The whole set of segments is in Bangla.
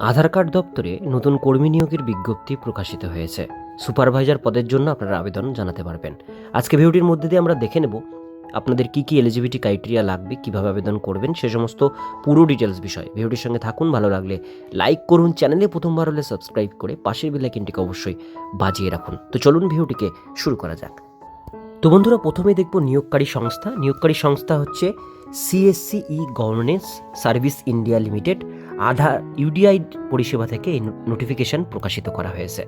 আধার কার্ড দপ্তরে নতুন কর্মী নিয়োগের বিজ্ঞপ্তি প্রকাশিত হয়েছে। সুপারভাইজার পদের জন্য আপনারা আবেদন জানাতে পারবেন। আজকে ভিডিওটির মধ্যে দিয়ে আমরা দেখে নেব আপনাদের কি কি এলিজিবিলিটি ক্রাইটেরিয়া লাগবে, কীভাবে আবেদন করবেন, সে সমস্ত পুরো ডিটেলস বিষয়। ভিডিওটির সঙ্গে থাকুন, ভালো লাগলে লাইক করুন, চ্যানেলে প্রথমবার হলে সাবস্ক্রাইব করে পাশের বেলাইকিনটিকে অবশ্যই বাজিয়ে রাখুন। তো চলুন ভিডিওটিকে শুরু করা যাক। তো বন্ধুরা, প্রথমে দেখব নিয়োগকারী সংস্থা। নিয়োগকারী সংস্থা হচ্ছে CSC e governance service India limited Aadhaar, UDI পরিষেবা থেকে এই নোটিফিকেশন প্রকাশিত করা হয়েছে।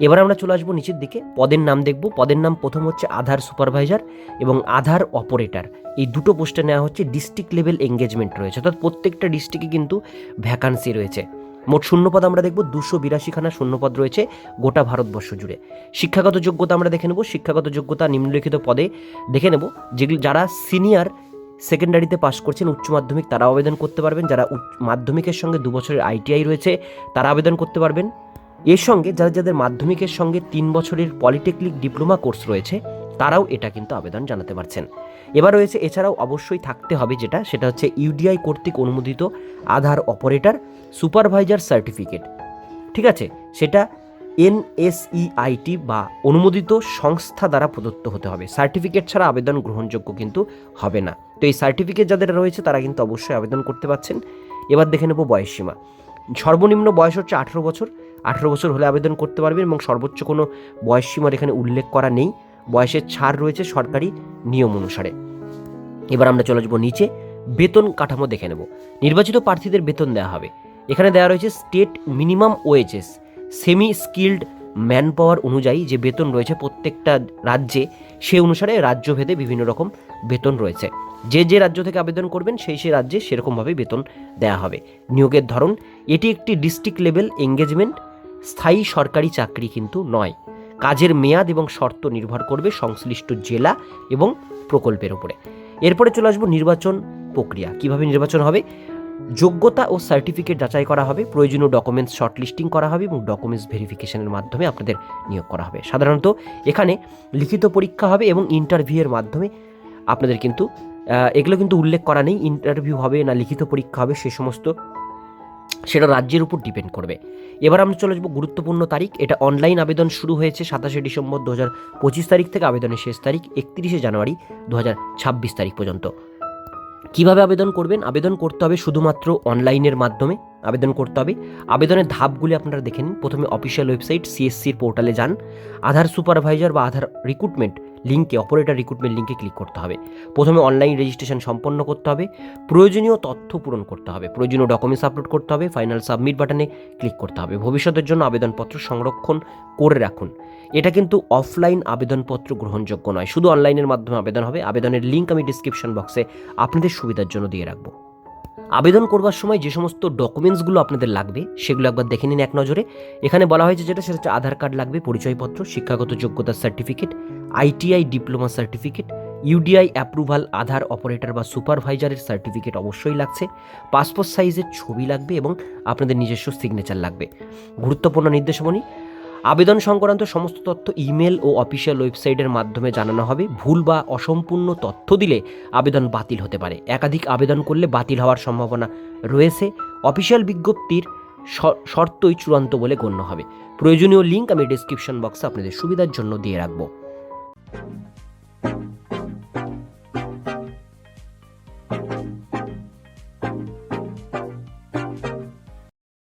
এবার আমরা চলে আসব নিচের দিকে। পদের নাম দেখব। পদের নাম প্রথম হচ্ছে আধার সুপারভাইজার এবং আধার অপারেটর এই দুটো পোস্টে নেওয়া হচ্ছে ডিস্ট্রিক্ট লেভেল এঙ্গেজমেন্ট রয়েছে। অর্থাৎ প্রত্যেকটা ডিস্ট্রিক্টে কিন্তু ভ্যাকান্সি রয়েছে। মোট শূন্যপদ আমরা দেখব। দুশো বিরাশিখানা শূন্যপদ রয়েছে গোটা ভারতবর্ষ জুড়ে। শিক্ষাগত যোগ্যতা আমরা দেখে নেব। শিক্ষাগত যোগ্যতা নিম্নলিখিত পদে দেখে নেব। যেগুলি যারা সিনিয়র সেকেন্ডারিতে পাশ করছেন উচ্চ মাধ্যমিক, তারা আবেদন করতে পারবেন। যারা মাধ্যমিকের সঙ্গে দু বছরের আইটিআই রয়েছে, তারা আবেদন করতে পারবেন। এর সঙ্গে যাদের যাদের মাধ্যমিকের সঙ্গে তিন বছরের পলিটেকনিক ডিপ্লোমা কোর্স রয়েছে, তারাও এটা কিন্তু আবেদন জানাতে পারছেন। এবার রয়েছে, এছাড়াও অবশ্যই থাকতে হবে যেটা, সেটা হচ্ছে ইউডিআই কর্তৃক অনুমোদিত আধার অপারেটর সুপারভাইজার সার্টিফিকেট। ঠিক আছে? সেটা এনএসইআইটি বা অনুমোদিত সংস্থা দ্বারা প্রদত্ত হতে হবে। সার্টিফিকেট ছাড়া আবেদন গ্রহণযোগ্য কিন্তু হবে না। তো এই সার্টিফিকেট যাদের রয়েছে, তারা কিন্তু অবশ্যই আবেদন করতে পারছেন। এবার দেখে নেব বয়সসীমা। সর্বনিম্ন বয়স হচ্ছে আঠেরো বছর। আঠেরো বছর হলে আবেদন করতে পারবেন এবং সর্বোচ্চ কোনো বয়সসীমার এখানে উল্লেখ করা নেই। বয়সের ছাড় রয়েছে সরকারি নিয়ম অনুসারে। এবার আমরা চলে যাব নিচে। বেতন কাঠামো দেখে নেব। নির্বাচিত প্রার্থীদের বেতন দেওয়া হবে। এখানে দেওয়া রয়েছে state minimum wages. Semi skilled manpower অনুযায়ী যে বেতন রয়েছে প্রত্যেকটা রাজ্যে সে অনুসারে রাজ্যভেদে বিভিন্ন রকম বেতন রয়েছে। যে যে রাজ্য থেকে আবেদন করবেন, সেই সেই রাজ্যে সেরকমভাবে বেতন দেওয়া হবে। নিয়োগের ধরন, এটি একটি ডিস্ট্রিক্ট লেভেল এঙ্গেজমেন্ট স্থায়ী সরকারি চাকরি কিন্তু নয়। কাজের মেয়াদ এবং শর্ত নির্ভর করবে সংশ্লিষ্ট জেলা এবং প্রকল্পের উপরে। এরপরে চলে আসব নির্বাচন প্রক্রিয়া। কীভাবে নির্বাচন হবে? যোগ্যতা ও সার্টিফিকেট যাচাই করা হবে, প্রয়োজনীয় ডকুমেন্টস শর্টলিস্টিং করা হবে এবং ডকুমেন্টস ভেরিফিকেশনের মাধ্যমে আপনাদের নিয়োগ করা হবে। সাধারণত এখানে লিখিত পরীক্ষা হবে এবং ইন্টারভিউয়ের মাধ্যমে আপনাদের কিন্তু এগুলো কিন্তু উল্লেখ করা নেই ইন্টারভিউ হবে না লিখিত পরীক্ষা হবে, সে সমস্ত সেটা রাজ্যের উপর ডিপেন্ড করবে। এবার আমরা চলে যাব গুরুত্বপূর্ণ তারিখ, এটা অনলাইন আবেদন শুরু হয়েছে সাতাশে ডিসেম্বর দু হাজার পঁচিশ তারিখ থেকে, আবেদনের শেষ তারিখ একত্রিশে জানুয়ারি দু হাজার ছাব্বিশ তারিখ পর্যন্ত। কীভাবে আবেদন করবেন? আবেদন করতে হবে শুধুমাত্র অনলাইনের মাধ্যমে। আবেদন করতে হবে। আবেদনের ধাপগুলি আপনারা দেখে নিন। প্রথমে অফিসিয়াল ওয়েবসাইট সিএসসির পোর্টালে যান। আধার সুপারভাইজার বা আধার রিক্রুটমেন্ট লিঙ্কে অপারেটর রিক্রুটমেন্ট লিঙ্কে ক্লিক করতে হবে। প্রথমে অনলাইন রেজিস্ট্রেশন সম্পন্ন করতে হবে। প্রয়োজনীয় তথ্য পূরণ করতে হবে। প্রয়োজনীয় ডকুমেন্টস আপলোড করতে হবে। ফাইনাল সাবমিট বাটনে ক্লিক করতে হবে। ভবিষ্যতের জন্য আবেদনপত্র সংরক্ষণ করে রাখুন। এটা কিন্তু অফলাইন আবেদনপত্র গ্রহণযোগ্য নয়। শুধু অনলাইনের মাধ্যমে আবেদন হবে। আবেদনের লিঙ্ক আমি ডিসক্রিপশন বক্সে আপনাদের সুবিধার জন্য দিয়ে রাখব। আবেদন করবার সময় যে সমস্ত ডকুমেন্টসগুলো আপনাদের লাগবে, সেগুলো একবার দেখে নিন এক নজরে। এখানে বলা হয়েছে যেটা, সেটা হচ্ছে আধার কার্ড লাগবে, পরিচয়পত্র, শিক্ষাগত যোগ্যতার certificate, ITI diploma certificate, UDI approval, Aadhaar operator বা সুপারভাইজারের সার্টিফিকেট অবশ্যই লাগছে, পাসপোর্ট সাইজের ছবি লাগবে এবং আপনাদের নিজস্ব সিগনেচার লাগবে। গুরুত্বপূর্ণ নির্দেশাবলী আবেদন সংক্রান্ত সমস্ত তথ্য ইমেল ও অফিসিয়াল ওয়েবসাইটের মাধ্যমে জানানো হবে। ভুল বা অসম্পূর্ণ তথ্য দিলে আবেদন বাতিল হতে পারে। একাধিক আবেদন করলে বাতিল হওয়ার সম্ভাবনা রয়েছে। অফিসিয়াল বিজ্ঞপ্তির শর্তই চূড়ান্ত বলে গণ্য হবে। প্রয়োজনীয় লিঙ্ক আমি ডিসক্রিপশন বক্সে আপনাদের সুবিধার জন্য দিয়ে রাখব।